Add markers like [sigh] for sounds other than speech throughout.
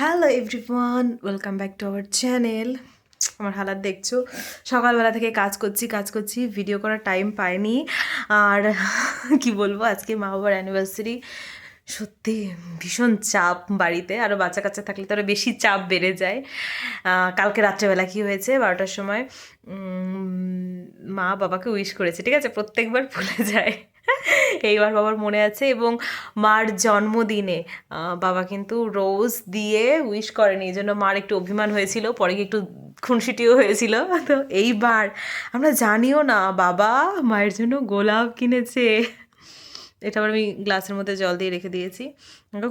Hello everyone welcome back to our channel আমার হালাত দেখছ? সকালবেলা থেকে কাজ করছি কাজ করছি ভিডিও করার টাইম পাইনি। আর কি বলব, আজকে মা বাবার অ্যানিভার্সারি সত্যি, ভীষণ চাপ বাড়িতে। আরও বাচ্চা কাচ্চা থাকলে তো আরও বেশি চাপ বেড়ে যায়। কালকে রাত্রেবেলা কি হয়েছে? বারোটার সময় মা বাবাকে উইশ করেছে, ঠিক আছে? প্রত্যেকবার ভুলে যায়। এইবার বাবার মনে আছে এবং মার জন্মদিনে বাবা কিন্তু রোজ দিয়ে উইশ করেনি, এই জন্য মার একটু অভিমান হয়েছিল, পরে একটু খুনসিটিও হয়েছিল। তো এইবার আমরা জানিও না, বাবা মায়ের জন্য গোলাপ কিনেছে। এটা আবার আমি গ্লাসের মধ্যে জল দিয়ে রেখে দিয়েছি।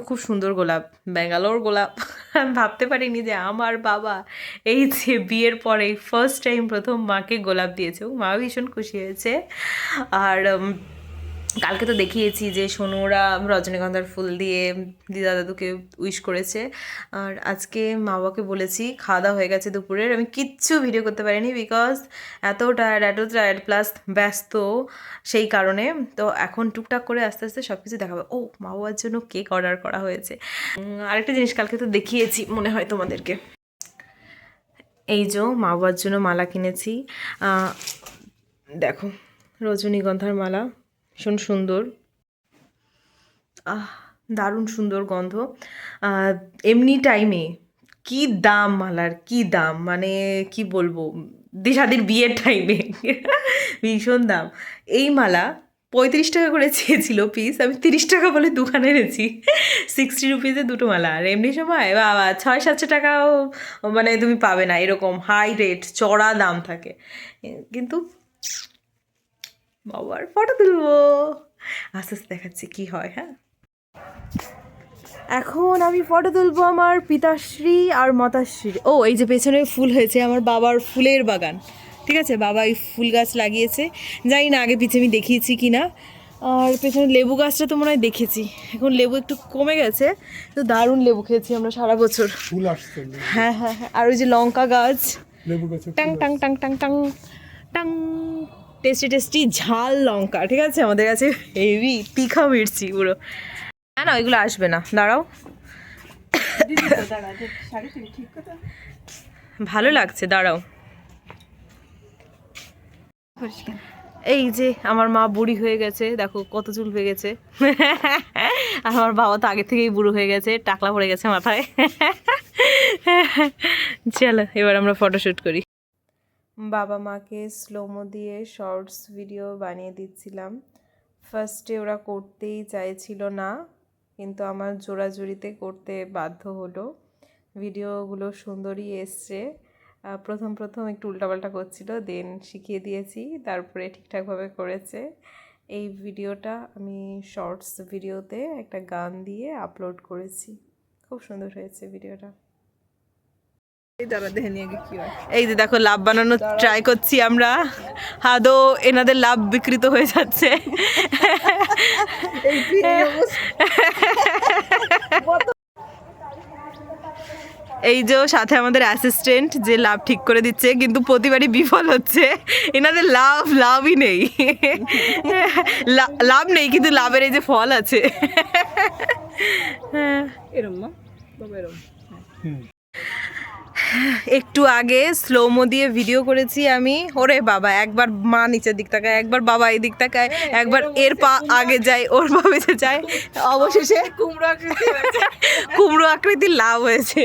খুব সুন্দর গোলাপ, ব্যাঙ্গালোর গোলাপ। আমি ভাবতে পারিনি যে আমার বাবা এই যে বিয়ের পরে ফার্স্ট টাইম প্রথম মাকে গোলাপ দিয়েছে। মা ভীষণ খুশি হয়েছে। আর কালকে তো দেখিয়েছি যে সোনুরা রজনীগন্ধার ফুল দিয়ে দিদা দাদুকে উইশ করেছে। আর আজকে মা বাবাকে বলেছি, খাওয়া দাওয়া হয়ে গেছে দুপুরের। আমি কিচ্ছু ভিডিও করতে পারিনি বিকজ এত টায়ার্ড এত টায়ার্ড প্লাস ব্যস্ত সেই কারণে। তো এখন টুকটাক করে আস্তে আস্তে সব কিছু দেখাবে। ও, মা বাবার জন্য কেক অর্ডার করা হয়েছে। আরেকটা জিনিস কালকে তো দেখিয়েছি, মনে হয় তোমাদেরকে। এই যে মা বাবার জন্য মালা কিনেছি। দেখো, রজনীগন্ধার মালা। ভীষণ সুন্দর। আহ, দারুণ সুন্দর গন্ধ। এমনি টাইমে কি দাম মালার, কি দাম? মানে কি বলব? দিশাদির বিয়ের টাইমে [laughs] ভীষণ দাম। এই মালা পঁয়ত্রিশ টাকা করে চেয়েছিল পিস আমি তিরিশ টাকা বলে দোকানে এনেছি। সিক্সটি রুপিসে দুটো মালা। আর এমনি সময়, বাবা, ছয়, সাতশো টাকাও মানে তুমি পাবে না। এরকম হাই রেট চড়া দাম থাকে। কিন্তু বাবার ফটো তুলবো। আস্তে আস্তে দেখাচ্ছি কি হয় হ্যাঁ? এখন আমি ফটো তুলবো আমার পিতাশ্রী আর মাতাশ্রী ও এই যে পেছনে ফুল হয়েছে আমার বাবার ফুলের বাগান। ঠিক আছে? বাবা এই ফুল গাছ লাগিয়েছে। জানি না আগে পিছে আমি দেখিয়েছি কি না। আর পেছনে লেবু গাছটা তো মনে হয় দেখেছি। এখন লেবু একটু কমে গেছে। তো দারুণ লেবু খেয়েছি আমরা সারা বছর। ফুল আসছে হ্যাঁ হ্যাঁ হ্যাঁ। আর ওই যে লঙ্কা গাছ। লেবু গাছে টাং টাং টাং টাং টাং টাং টেস্টি টেস্টি ঝাল লঙ্কা, ঠিক আছে? আমাদের কাছে হেভি তীখা মির্চি পুরো। না না, ওইগুলো আসবে না। দাঁড়াও। ভালো লাগছে, দাঁড়াও। এই যে আমার মা বুড়ি হয়ে গেছে, দেখো কত চুল হয়ে গেছে। আর আমার বাবা তো আগে থেকেই বুড়ো হয়ে গেছে, টাকলা পড়ে গেছে মাথায়। চলো, এবার আমরা ফটোশ্যুট করি। বাবা মাকে স্লোমো দিয়ে শর্টস ভিডিও বানিয়ে দিচ্ছিলাম। ফার্স্টে ওরা করতেই চাইছিল না, কিন্তু আমার জোড়াজুড়িতে করতে বাধ্য হলো। ভিডিওগুলো সুন্দরই এসছে। প্রথম প্রথম একটু উল্টাপাল্টা করছিল দেন শিখিয়ে দিয়েছি, তারপরে ঠিকঠাকভাবে করেছে। এই ভিডিওটা আমি শর্টস ভিডিওতে একটা গান দিয়ে আপলোড করেছি। খুব সুন্দর হয়েছে ভিডিওটা এই যে দেখো লাভ বানানোর ট্রাই করছি আমরা। হাদো এনাদের লাভ বিকৃত হয়ে যাচ্ছে। এই যে সাথে আমাদের অ্যাসিস্ট্যান্ট যে লাভ ঠিক করে দিচ্ছে কিন্তু প্রতিবারই বিফল হচ্ছে। এনাদের লাভ লাভই নেই। লা- লাভ নেই কিন্তু লাভের এই যে ফল আছে। একটু আগে স্লোমো দিয়ে ভিডিও করেছি আমি। ওরে বাবা একবার মা নিচের দিক তাকায় একবার বাবা এই দিক তাকায় একবার এর পা আগে যায় ওর পা বেঁচে যায়। অবশেষে কুমড়ো আকৃতি কুমড়ো আকৃতির লাভ হয়েছে।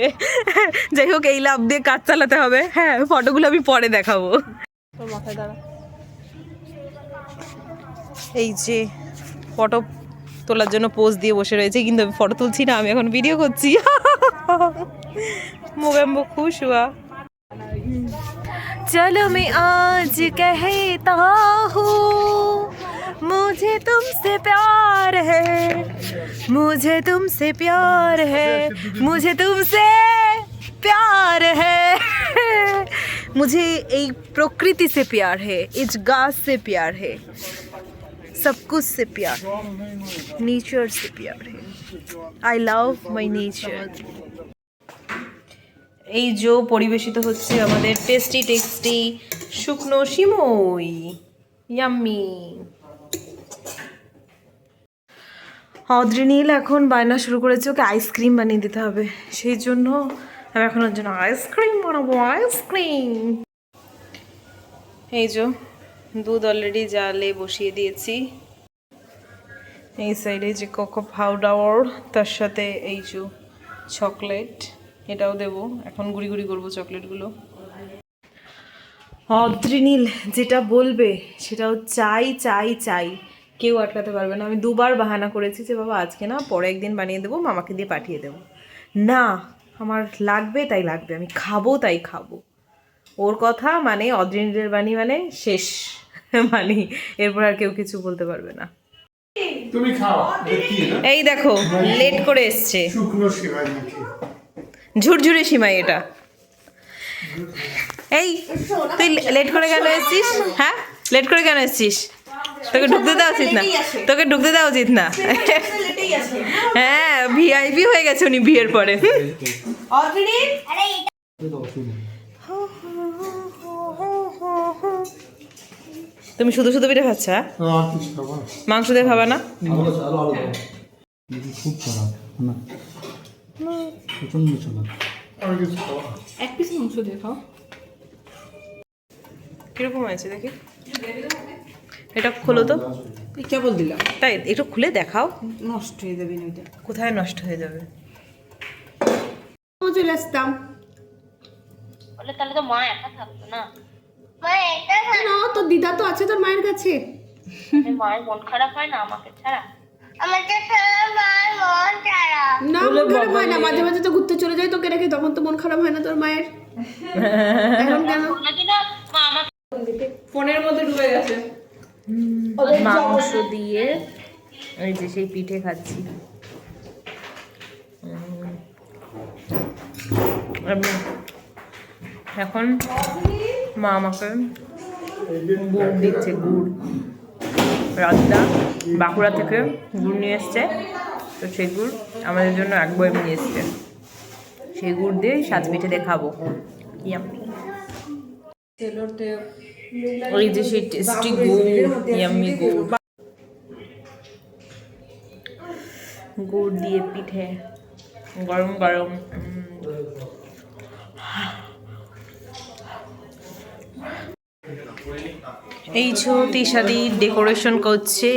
যাই হোক এই লাভ দিয়ে কাজ চালাতে হবে। হ্যাঁ ফটোগুলো আমি পরে দেখাবো। এই যে ফটো তোলার জন্য পোজ দিয়ে বসে রয়েছে কিন্তু আমি ফটো তুলছি না আমি এখন ভিডিও করছি। मोगम्बो खुश हुआ। चलो मैं आज कहता हूँ, मुझे तुमसे प्यार है, मुझे तुमसे प्यार है, मुझे तुमसे प्यार है। मुझे एक प्रकृति से प्यार है, इस गास से प्यार है, सब कुछ से प्यार है नेचर से प्यार है। आई लव माई नेचर এই জো পরিবেশিত হচ্ছে আমাদের টেস্টি টেস্টি শুকনো সিমই। ইয়াম্মি অদ্রিনীল এখন বায়না শুরু করেছে, ওকে আইসক্রিম বানিয়ে দিতে হবে। সেই জন্য আমি এখন ওর জন্য আইসক্রিম বানাবো আইসক্রিম এই যে দুধ অলরেডি জালে বসিয়ে দিয়েছি। এই সাইডে যে কোকো পাউডার তার সাথে এই যে চকলেট এটাও দেবো। এখন গুড়ি গুড়ি করব চকলেটগুলো। অদ্রিনীল যেটা বলবে সেটাও চাই চাই চাই। কেউ আটকাতে পারবে না। আমি দুবার বাহানা করেছি যে বাবা আজকে না পরে একদিন বানিয়ে দেবো মামাকে দিয়ে পাঠিয়ে দেবো। না আমার লাগবে তাই লাগবে। আমি খাব তাই খাব। ওর কথা মানে অদ্রিনীলের বাণী মানে শেষ মানে এরপর আর কেউ কিছু বলতে পারবে না। তুমি খাও। এই দেখো লেট করে এসছে। শুকনো ঝুরঝুরে সীমাই এটা। এই তুই লেট করে কেন এসছিস? হ্যাঁ? লেট করে কেন এসছিস? তোকে ঢুকতে দেওয়া উচিত না। তোকে ঢুকতে দেওয়া উচিত না। হ্যাঁ ভিআইপি হয়ে গেছে উনি বিয়ের পরে। তুমি শুধু শুধু পিঠে খাচ্ছ হ্যাঁ? খাব মাংস দিয়ে খাবা না? খুব। খারাপ না প্রচণ্ড আর কিছু এক পিস মাংস দিয়ে খাও। কীরকম হয়েছে দেখি? এটা খোলো তো। কেবল দিলাম। তাই একটু খুলে দেখাও। নষ্ট হয়ে যাবে না এটা। কোথায় নষ্ট হয়ে যাবে? চলে আসতাম। বলে তাহলে তো মা একা থাকতো না। কেন তোর দিদা তো আছে তোর মায়ের কাছে। মায়ের মন খারাপ হয় না আমাকে ছাড়া? আমাকে ছাড়া মায়ের মন খারাপ। না মন খারাপ হয় না। মাঝে মাঝে তো ঘুরতে চলে যায় তোকে রেখে তখন তো মন খারাপ হয় না তোর মায়ের। এখন কেন? মা আমাকে ফোনের মধ্যে ডুবে গেছে। মাংস দিয়ে এই যে সেই পিঠে খাচ্ছি। এখন মা আমাকে গুড় দিচ্ছে গুড়। রাজদা বাঁকুড়া থেকে গুড় নিয়ে এসছে। তো সেই গুড় আমাদের জন্য এক বই নিয়ে এসছে। সেই গুড় দিয়ে সাজ পিঠে দিয়ে খাব। ওই যে সেই টেস্টি গুড় ইয়াম্মি গুড়। গুড় দিয়ে পিঠে, গরম গরম। এই ছতি সাদি ডেকোরেশন করছে।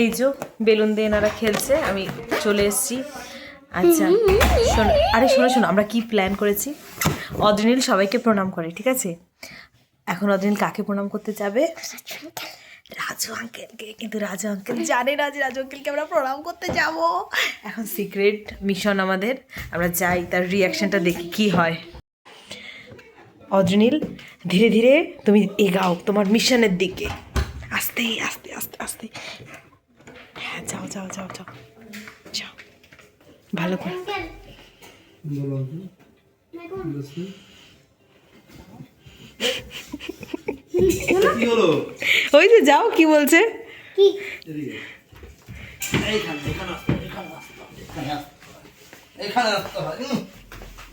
এই যে বেলুন দিয়ে এনারা খেলছে, আমি চলে এসেছি। আচ্ছা শোনো, আরে শোনো শোনো, আমরা কি প্ল্যান করেছি? অদ্রিনীল সবাইকে প্রণাম করে, ঠিক আছে? এখন অদ্রিনীল কাকে প্রণাম করতে যাবে? রাজু আঙ্কেলকে কিন্তু রাজু আঙ্কেল জানে না যে রাজু আঙ্কেলকে আমরা প্রণাম করতে যাব। এখন সিক্রেট মিশন আমাদের, আমরা যাই, তার রিয়াকশনটা দেখি কি হয়। অদ্রিনীল ধীরে ধীরে তুমি এগাও তোমার মিশনের দিকে। আস্তে আস্তে আস্তে আস্তে। যাও যাও যাও যাও। যাও। ভালো করে। ওই যে যাও কি বলছে?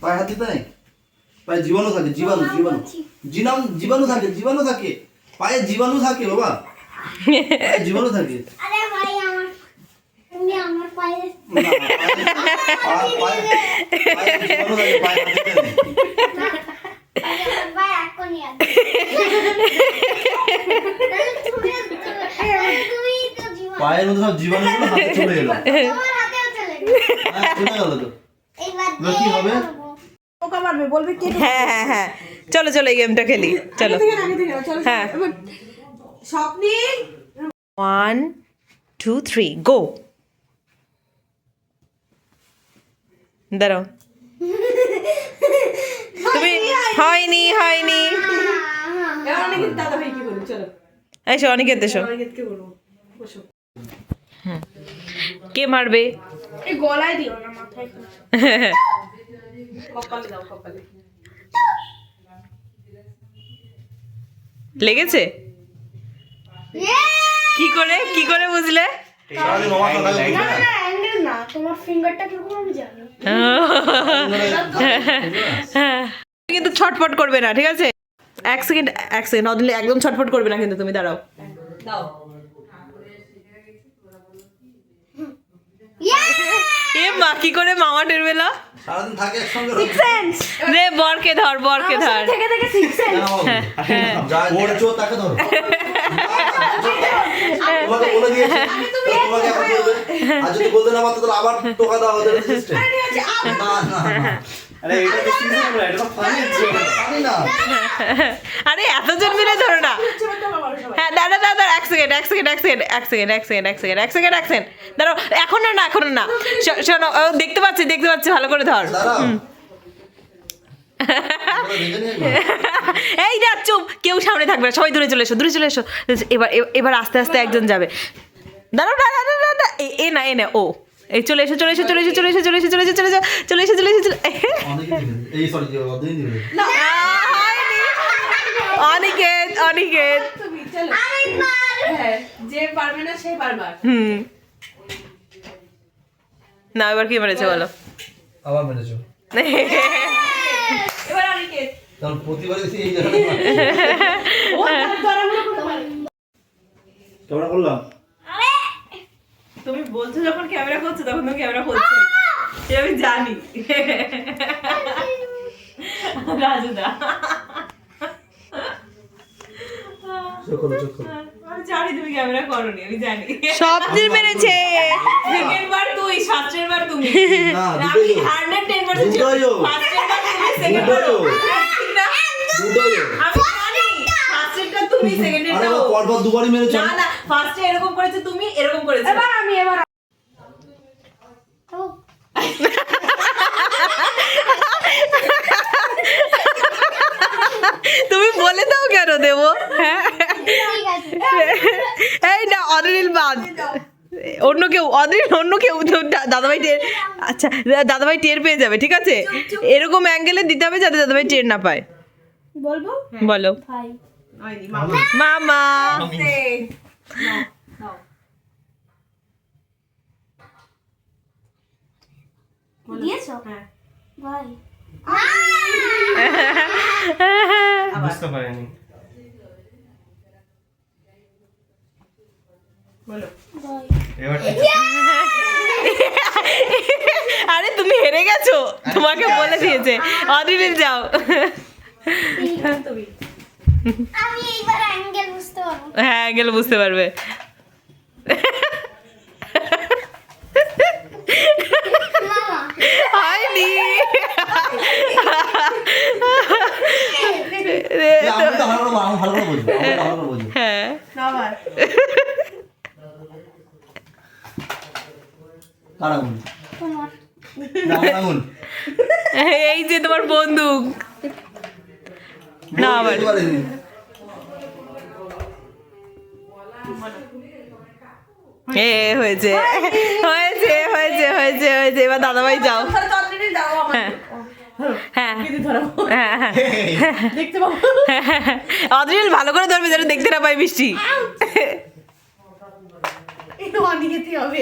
পায়ে হাত দিতে নেই পায়ে জীবাণু থাকে জীবাণু জীবাণু জীবাণু জীবাণু থাকে জীবাণু থাকে পায়ে জীবাণু থাকে বাবা জীবাণু থাকে আরে ভাই আমার তুমি আমার পায়ে পায়ে- পায়ে- পায়ের মধ্যে সব জীবাণুগুলো হাতে চলে এলো তোমার হাতেও চলে গেল। হ্যাঁ চলে গেল তো এবার কি হবে? পোকা মারবে বলবে কে হ্যাঁ হ্যাঁ হ্যাঁ চলো চলো এই গেমটা খেলি চলো হ্যাঁ। ওয়ান টু থ্রি গো দাঁড়াও তুমি হয়নি হয়নি এসো অনেকের দেশো অনেককে কে মারবে গলায় দিও না মাথায় কপালে দাও কপালে লেগেছে কি করে কি করে বুঝলে তোমার ফিঙ্গারটা কীরকম আমি জানি [laughs] কিন্তু ছটফট করবে না ঠিক আছে? এক সেকেন্ড এক সেকেন্ড অদলে একদম ছটফট করবে না কিন্তু তুমি দাঁড়াও। এ মা কি করে মামা থাকে একসঙ্গে রে বরকে ধর বরকে ধর। থেকে থেকে শিখছে যা। ওর চোর তাকে ধরো। [laughs] তোমাকে বলে দিয়েছি। তোমাকে এখন বলবে আর যদি বলতে না পারতো তাহলে আবার টোকা দেওয়া ওদের সিস্টেম না না না। আরে এটা তো সিজন না। এটা তো ফানি জানি না। আরে এতজন মিলে ধরো না। হ্যাঁ দাঁড়া দাঁড়া দাঁড়া এক সেকেন্ড এক সেকেন্ড এক সেকেন্ড এক সেকেন্ড এক সেকেন্ড এক সেকেন্ড এক সেকেন্ড এক সেকেন্ড দাঁড়াও এখনও না এখনও না। শোনো ও, দেখতে পাচ্ছি দেখতে পাচ্ছি ভালো করে ধর। দাঁড়াও তোমরা দেখে নিয়ে একবার। এই না চুপ কেউ সামনে থাকবে না সবাই দূরে চলে এসো দূরে চলে এসো এবার এবার আস্তে আস্তে একজন যাবে দাঁড়াও না না না না এ- এ না এ না ও এই চলে এসো চলে এসো চলে এসো চলে এসো চলে এসো চলে এসো চলে এসো চলে এসো চলে এসো চলে অনিকেত অনিকেত হ্যাঁ, না এবার কি মেরেছে বলো আবার মেরেছো এবার অনিকেত কারণ প্রতিবারে এই ক্যামেরা করলাম তুমি বলছো যখন ক্যামেরা করছ তখন তো ক্যামেরা করছ এটা আমি জানি। রাজুদা চোখ চোখ জানি তুমি ক্যামেরা করনি আমি জানি। সব মেরেছে। সেকেন্ড বার তুই সাতটের বার তুমি। না আমি হান্ড্রেড টেন পার্সেন্ট ফার্স্টের বার তুমি সেকেন্ড বার আমি জানি ফার্স্টেরটা তুমি সেকেন্ডেরটা পরপর দুবারই মেরেছো। না না ফার্স্টে এরকম করেছে তুমি এরকম করেছ। এবার আমি এবার তুমি বলে দাও কেন দেবো? হ্যাঁ। [laughs] এই না অনিল বাদ। অন্য কেউ অনিল অন্য কেউ দাদাভাই টের আচ্ছা দাদাভাই টের পেয়ে যাবে ঠিক আছে? এরকম অ্যাঙ্গেলে দিতে হবে যাতে দাদাভাই টের না পায়। বলব? বলো। ভাই। মামা। দিয়েছ? ভাই। [laughs] বুঝতে পারিনি ভাই এবার [laughs] আরে তুমি হেরে গেছো। তোমাকে বলে দিয়েছে। অনিল যাও। আমি এইবার অ্যাঙ্গেল বুঝতে পারব। হ্যাঁ অ্যাঙ্গেল বুঝতে পারবে। হয়নি। এ, এই যে তোমার বন্দুক। না আবার। এ হয়েছে। হয়েছে হয়েছে হয়েছে হয়েছে। এবার দাদা ভাই যাও। হ্যাঁ, হ্যাঁ, হ্যাঁ। অদ্রিল ভালো করে ধরবে যেন দেখতে না পাই বৃষ্টি। হবে।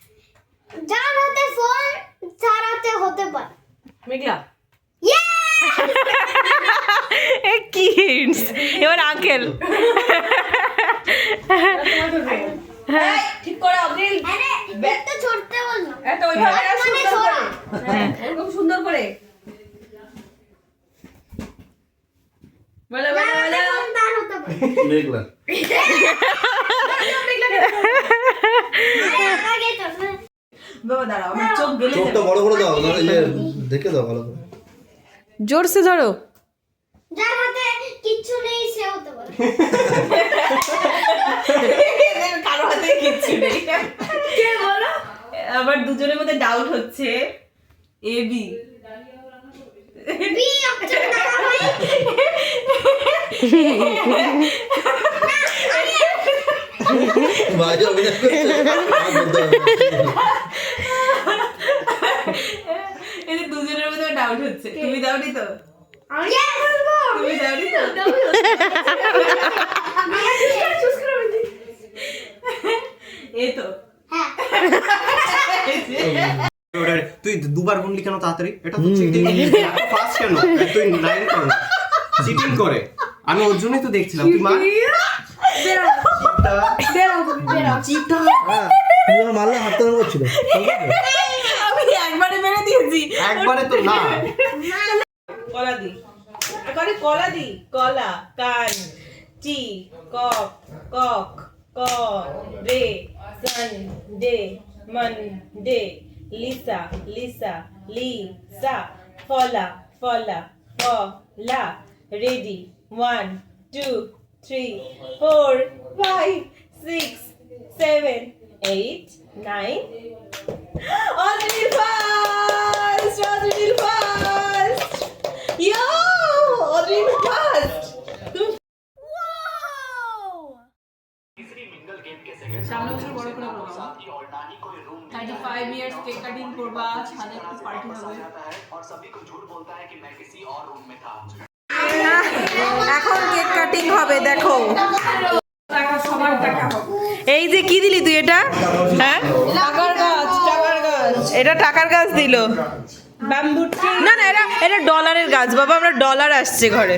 যার হাতে ফোন তার হাতে হতে পারে। মেঘলা। [laughs] এরকম মানে সুন্দর করে। মেঘলা। বাবা দাঁড়াও আমার চোখ গেলে চোখটা বড় করে দাও না ইয়ে দেখে দাও ভালো করে। জোরসে ধরো। যার হাতে কিচ্ছু নেই সে হতে পারে। কারও হাতে কিচ্ছু নেই। কে বলো? আবার দুজনের মধ্যে ডাউট হচ্ছে এ বি বি অক্ষর না হয় বাইরে অভিনয় করছে আমার বলতে হবে না। এই যে দুজনের মধ্যে ডাউট হচ্ছে। তুমি দাওনি তো? তুমি দাওনি তো? এই তো। হ্যাঁ। তুই দুবার গুনলি কেন তাড়াতাড়ি? এটা তো চিটিং ফার্স্ট কেন? তুই নাইন কর চিটিং করে। আমি ওর জন্যই তো দেখছিলাম। তুই মা চিটা হ্যাঁ, তুমি যখন মারলে হাতটা নড় করছিল আমি একবারে মেরে দিয়েছি একবারে তো না কলা দি করে কলা দি কলা কান টি কক কক ক রে Sunday Monday Lisa Lisa Lisa ফলা ফলা ফলা ready one two three four five six seven eight nine Audrey first! Audrey first! Yo! Audrey first! সামনে বছর বড় করে করব thirty five years cake cutting করবা ছাদে একটু পার্টি হবে এখন কেক কাটিং হবে দেখো। এই যে কি দিলি তুই এটা? হ্যাঁ? টাকার গাছ টাকার গাছ। এটা টাকার গাছ দিল। ব্যাম্বু না না এটা এটা ডলারের গাছ বাবা আমরা ডলার আসছে ঘরে।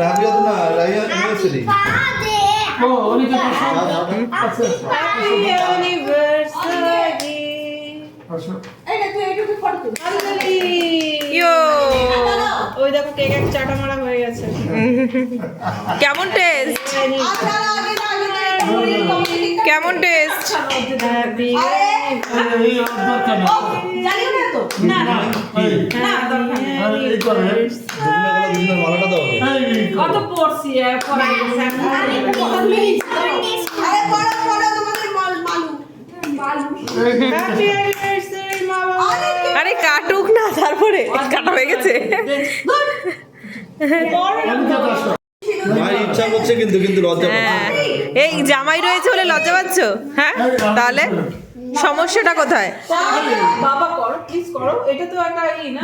রাবিয়া ইয়ো। দেখো কেক এক চাটা মারা হয়ে গেছে। কেমন টেস্ট কেমন টেস্ট আরে কাটুক না তারপরে কাটা হয়ে গেছে। মায়ের ইচ্ছা করছে কিন্তু কিন্তু লজ্জা হ্যাঁ। এই জামাই রয়েছে বলে লজ্জা পাচ্ছ? হ্যাঁ? তাহলে সমস্যাটা কোথায়? বাবা করো প্লিজ করো। এটা তো একটা ই না?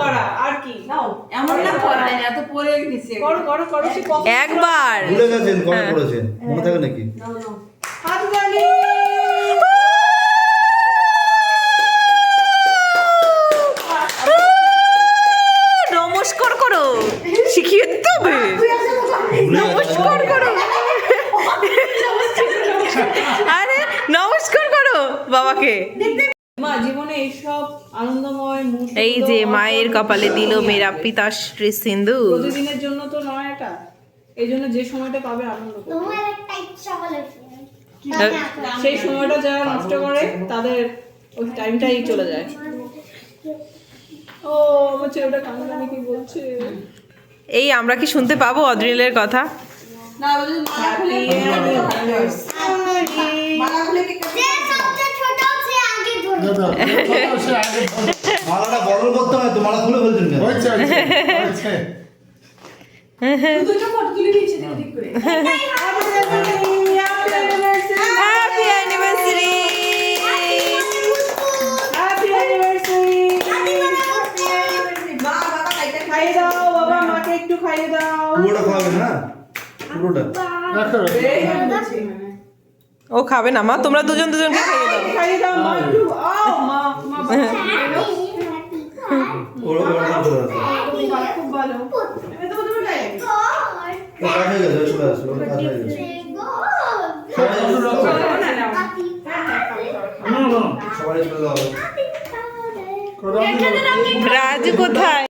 করা আর কি? নাও। এমন না করায় না এত পরে গেছে। করো করো করো সে একবার। ভুলে গেছেন কবে পড়েছেন? মনে থাকে নাকি? হাত গালি নমস্কার করো শিখিয়ে দিতে হবে। নমস্কার করো। আরে নমস্কার করো বাবাকে। মা জীবনে এইসব আনন্দময় এই যে মায়ের কপালে দিল মেরা পিতাশ্রী সিন্ধু। প্রতিদিনের জন্য তো নয় এটা। এই জন্য যে সময়টা পাবে আনন্দ একটা ইচ্ছা বলে? সেই সময়টা যারা নষ্ট করে তাদের ওই টাইমটাই চলে যায়। ও আমার ছেলেটা কান্নাকানি কি বলছে? এই আমরা কি শুনতে পাবো অদ্রিলের কথা? যে পুরোটা। ও খাবে না মা তোমরা দুজন দুজনকে খাইয়ে দাও রাজু কোথায়?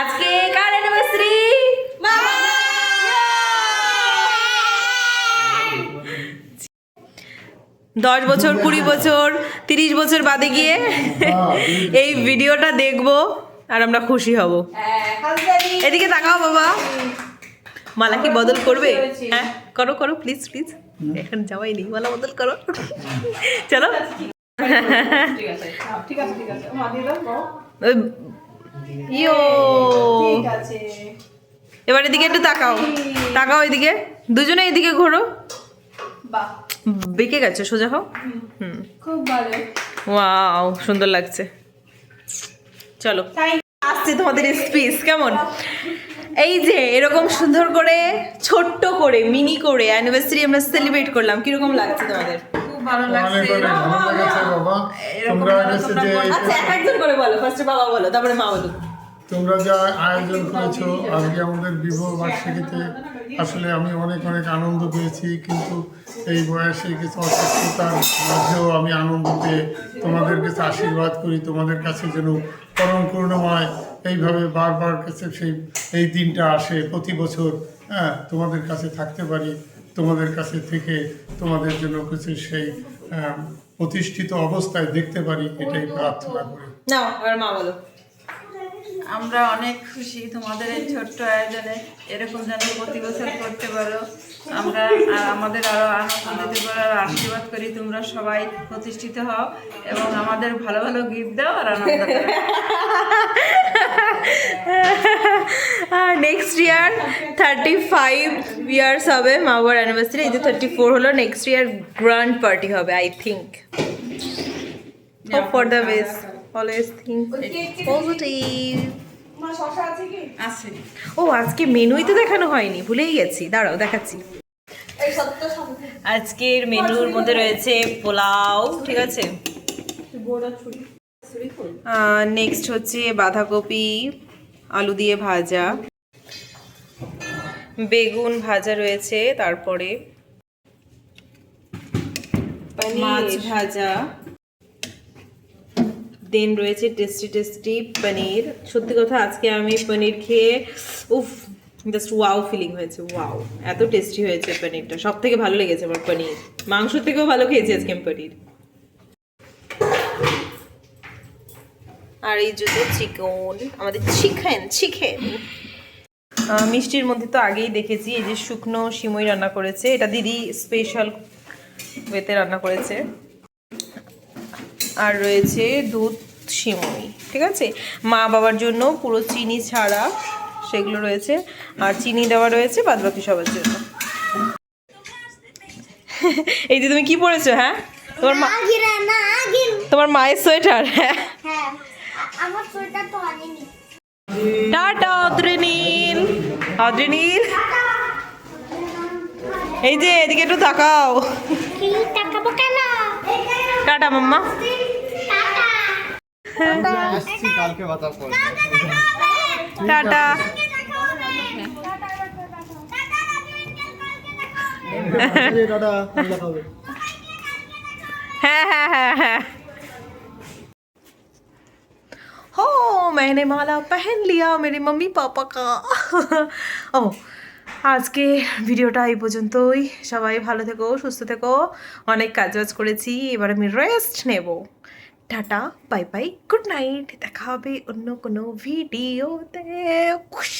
আজকে কার অ্যানিভার্সারি দশ বছর কুড়ি বছর তিরিশ বছর বাদে গিয়ে এই ভিডিওটা দেখব আর আমরা খুশি হব। হ্যাঁ এদিকে তাকাও বাবা। মালা কি বদল করবে? হ্যাঁ করো করো প্লিজ প্লিজ এখন যাওয়াই নেই মালা বদল করো। চলো। ঠিক আছে হ্যাঁ, ঠিক আছে। ইয়ো। ঠিক আছে। এবার এদিকে একটু তাকাও। তাকাও এদিকে। দুজনে এদিকে ঘোরো। বেঁকে গেছে সোজা হও। হুম। খুব ভালো। ওয়াও সুন্দর লাগছে। চলো। আসছে তোমাদের স্পেস কেমন? এই যে এরকম সুন্দর করে ছোট্ট করে মিনি করে অ্যানিভার্সারি আমরা সেলিব্রেট করলাম কীরকম লাগছে তোমাদের? ভালো লাগছে। তোমরা যে আচ্ছা একজন করে বলো ফার্স্টে বাবা বলো তারপরে মা বলো। তোমরা যা আয়োজন করেছ আজকে আমাদের বিবাহ বার্ষিকীতে আসলে আমি অনেক অনেক আনন্দ পেয়েছি কিন্তু এই বয়সে কিছু অসুস্থতার মধ্যেও আমি আনন্দ পেয়ে তোমাদের কাছে আশীর্বাদ করি তোমাদের কাছে যেন পরম করুণাময় এইভাবে বারবার কাছে সেই এই দিনটা আসে প্রতি বছর হ্যাঁ তোমাদের কাছে থাকতে পারি। তোমাদের কাছে থেকে তোমাদের জন্য কিছু সেই প্রতিষ্ঠিত অবস্থায় দেখতে পারি, এটাই প্রার্থনা করি। না মা বলো। আমরা অনেক খুশি তোমাদের এই ছোট্ট আয়োজনে। এরকম যেন প্রতি বছর করতে পারো। আমরা আর আমাদের আরও আনন্দ দিতে পারো, আর আশীর্বাদ করি তোমরা সবাই প্রতিষ্ঠিত হও এবং আমাদের ভালো ভালো গিফট দাও আর আনন্দ next year thirty five years হবে মা বাবার অ্যানিভার্সারি এই যে থার্টি ফোর হলো নেক্সট ইয়ার গ্র্যান্ড পার্টি হবে I think for the best always think positive ও আজকে মেনুই তো দেখানো হয়নি ভুলেই গেছি। দাঁড়াও দেখাচ্ছি। আজকের মেনুর মধ্যে রয়েছে পোলাও ঠিক আছে? নেক্সট হচ্ছে বাঁধাকপি আলু দিয়ে ভাজা। বেগুন ভাজা রয়েছে তারপরে মাছ ভাজা। দেন রয়েছে টেস্টি টেস্টি পনির। সত্যি কথা, আজকে আমি পনির খেয়ে, উফ জাস্ট ওয়াও ফিলিং হয়েছে ওয়াও এত টেস্টি হয়েছে পনিরটা। সব থেকে ভালো লেগেছে আমার পনির। মাংস থেকেও ভালো খেয়েছি আজকে আমি পনির। আর এই জুতো চিকন, আমাদের চিকেন চিকেন। মিষ্টির মধ্যে তো আগেই দেখেছি, এই যে শুকনো সিমই রান্না করেছে। এটা দিদি স্পেশাল ওয়েতে রান্না করেছে। আর রয়েছে দুধ সিমই ঠিক আছে? মা বাবার জন্য পুরো চিনি ছাড়া সেগুলো রয়েছে আর চিনি দেওয়া রয়েছে বাদ বাকি সবার জন্য। [laughs] এই যে তুমি কি পরেছো হ্যাঁ? তোমার মা তোমার মায়ের সোয়েটার হ্যাঁ? হ্যাঁ টাটা অদ্রিনীল অদ্রিনীল এই যে এদিকে একটু তাকাও। টাটা মাম্মা। কালকে কথা বলবো টাটা হ্যাঁ হ্যাঁ হ্যাঁ হ্যাঁ हो मैंने माला पहन लिया मेरे मम्मी पापा का ও আজকে ভিডিওটা এই পর্যন্তই সবাই ভালো থেকো সুস্থ থেকো অনেক কাজ বাজ করেছি এবার আমি রেস্ট নেব Tata bye bye good night দেখা হবে অন্য কোনো ভিডিওতে খুশ